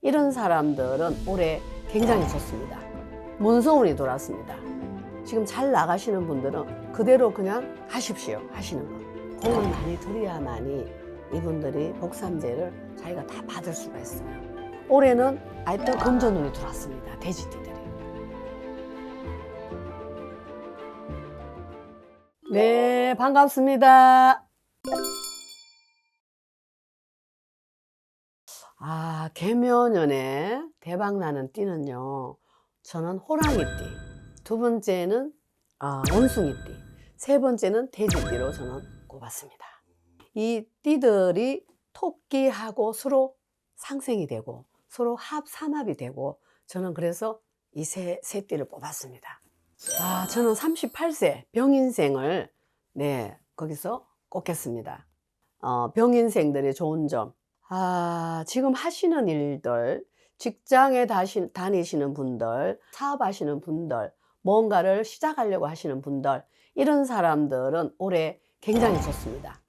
이런 사람들은 올해 굉장히 좋습니다. 문서운이 돌았습니다. 지금 잘 나가시는 분들은 그대로 그냥 하십시오. 하시는 거. 공을 많이 들여야만이 이분들이 복삼제를 자기가 다 받을 수가 있어요. 올해는 하여튼 금전운이 들어왔습니다. 돼지띠들이. 네, 반갑습니다. 아, 개묘년에 대박나는 띠는요. 저는 호랑이띠, 두 번째는 아, 원숭이띠, 세 번째는 돼지띠로 저는 꼽았습니다. 이 띠들이 토끼하고 서로 상생이 되고 서로 합, 삼합이 되고 저는 그래서 이 세, 세 띠를 뽑았습니다. 아, 저는 38세 병인생을 네, 거기서 꼽겠습니다. 어, 병인생들의 좋은 점. 아, 지금 하시는 일들, 직장에 다시, 다니시는 분들, 사업하시는 분들, 뭔가를 시작하려고 하시는 분들, 이런 사람들은 올해 굉장히 좋습니다.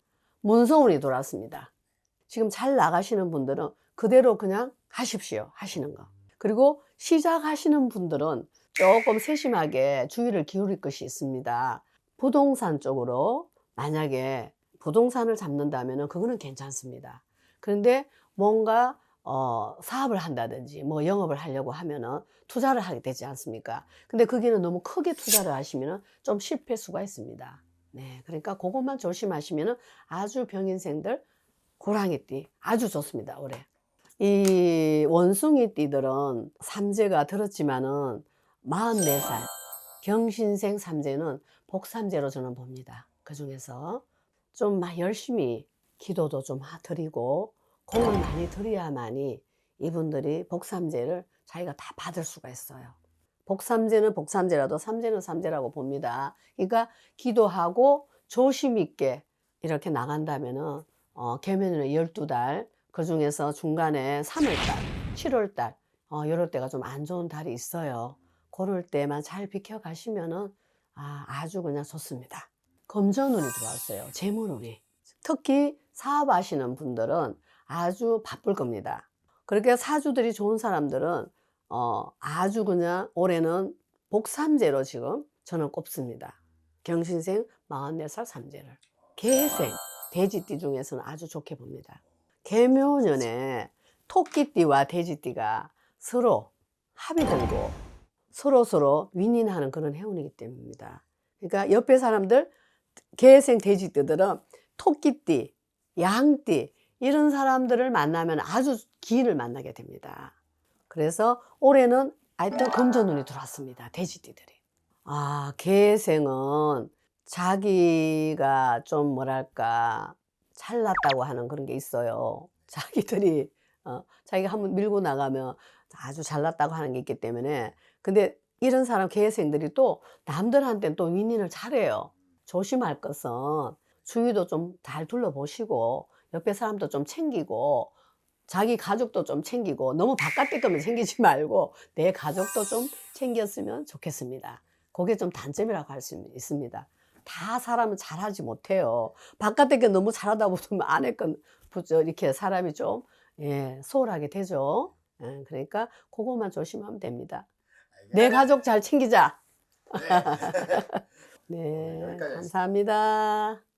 문서운이 돌았습니다. 지금 잘 나가시는 분들은 그대로 그냥 하십시오. 하시는 거. 그리고 시작하시는 분들은 조금 세심하게 주의를 기울일 것이 있습니다. 부동산 쪽으로 만약에 부동산을 잡는다면 그거는 괜찮습니다. 그런데 뭔가 어, 사업을 한다든지 뭐 영업을 하려고 하면은 투자를 하게 되지 않습니까? 근데 거기는 너무 크게 투자를 하시면은 좀 실패 수가 있습니다. 네, 그러니까 그것만 조심하시면은 아주 병인생들 고랑이띠 아주 좋습니다 올해. 이 원숭이띠들은 삼재가 들었지만은 44살 경신생 삼재는 복삼재로 저는 봅니다. 그 중에서 좀 막 열심히 기도도 좀 하- 드리고 공을 많이 드려야만이 이분들이 복삼재를 자기가 다 받을 수가 있어요. 복삼재는 복삼재라도 삼재는 삼재라고 봅니다. 그러니까 기도하고 조심 있게 이렇게 나간다면은 어, 개면은 12달 그 중에서 중간에 3월달, 7월달 어, 이럴 때가 좀 안 좋은 달이 있어요. 그럴 때만 잘 비켜 가시면은 아, 아주 그냥 좋습니다. 금전운이 들어왔어요. 재물운이. 특히 사업하시는 분들은 아주 바쁠 겁니다. 그렇게 사주들이 좋은 사람들은 어, 아주 그냥 올해는 복삼재로 지금 저는 꼽습니다. 경신생 44살 삼재를. 개생, 돼지띠 중에서는 아주 좋게 봅니다. 개묘년에 토끼띠와 돼지띠가 서로 합이 들고 서로 서로 윈윈하는 그런 해운이기 때문입니다. 그러니까 옆에 사람들 개생 돼지띠들은 토끼띠, 양띠 이런 사람들을 만나면 아주 기인을 만나게 됩니다. 그래서 올해는 하여튼 금전운이 들어왔습니다. 돼지띠들이. 아, 개생은 자기가 좀 뭐랄까 잘났다고 하는 그런 게 있어요. 자기들이 어, 자기가 한번 밀고 나가면 아주 잘났다고 하는 게 있기 때문에 근데 이런 사람 개생들이 또 남들한테는 또 윈윈을 잘해요. 조심할 것은 주위도 좀 잘 둘러보시고 옆에 사람도 좀 챙기고 자기 가족도 좀 챙기고 너무 바깥에 것만 챙기지 말고 내 가족도 좀 챙겼으면 좋겠습니다. 그게 좀 단점이라고 할 수 있습니다. 다 사람은 잘하지 못해요. 바깥에 게 너무 잘하다 보면 안에 건. 이렇게 사람이 좀 예, 소홀하게 되죠. 예, 그러니까 그것만 조심하면 됩니다. 내 가족 잘 챙기자. 네. 네, 하겠습니다. 감사합니다.